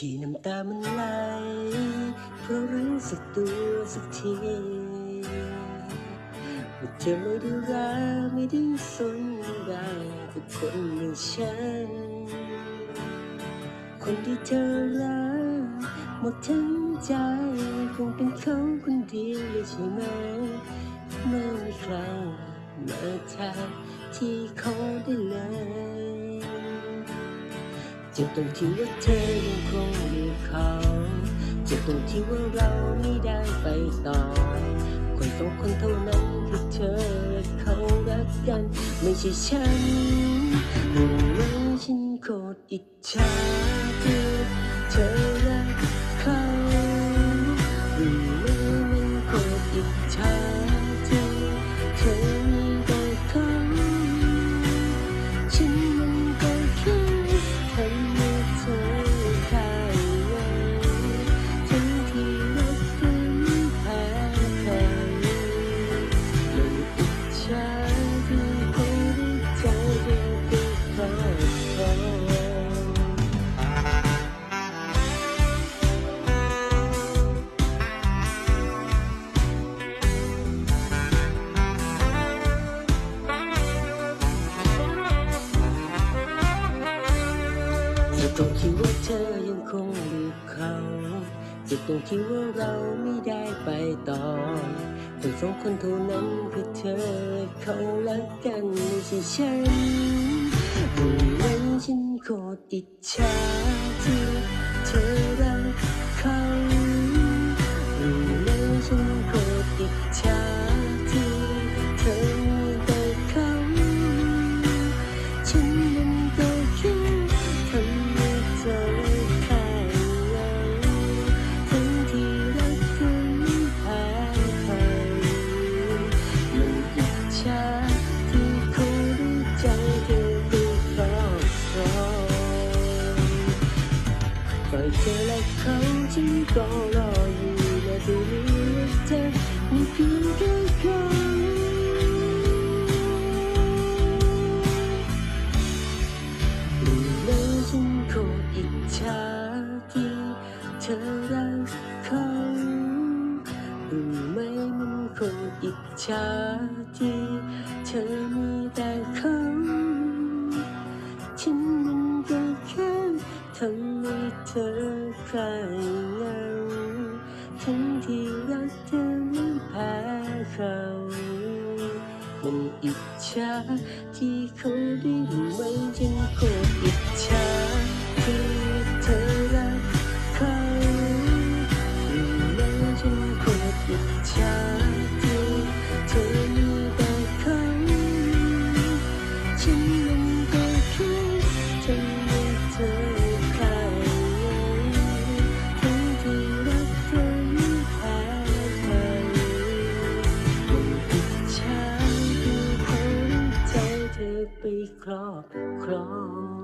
ที่น้ำตามันไหลเพราะรู้สึกตัวสักทีว่าเธอไม่ได้รักไม่ได้สนใจกับคนอย่างฉัน คนที่เธอรักหมดทั้งใจคงเป็นเขาคนเดียวเลยใช่ไหมไม่มีใครมาแทนที่เขาได้เลย เจ็บตรงที่ว่าเธอยังคงมีเขาเจ็บตรงที่ว่าเราไม่ได้ไปต่อ คนสองคนเท่านั้นที่เธอและเขารักกัน ไม่ใช่ฉันรู้ไหมฉันโคตรอิจฉา ตรงที่ว่าเธอยังคงมีเขาจุดตรงที่ว่าเราไม่ได้ไปต่อคนสองคนเท่านั้นคือเธอเขารักกันไม่ใช่ฉันวันนั้นฉันโคตรอิจฉาที่เธอรักเขา ปล่อยเธอและเขาฉันก็รออยู่และจะรู้ว่าเธอมีเพียงแค่เขารู้ไหมฉันโคตรอิจฉาที่เธอรักเขารู้ไหมมันโคตรอิจฉาที่เธอมีแต่เขา ธอใครยเหงาทั้งที่รักเธอไม่แพ้เขามันอิจฉาที่เขาได้รู้ไว้ฉันคต ไปครอบครอง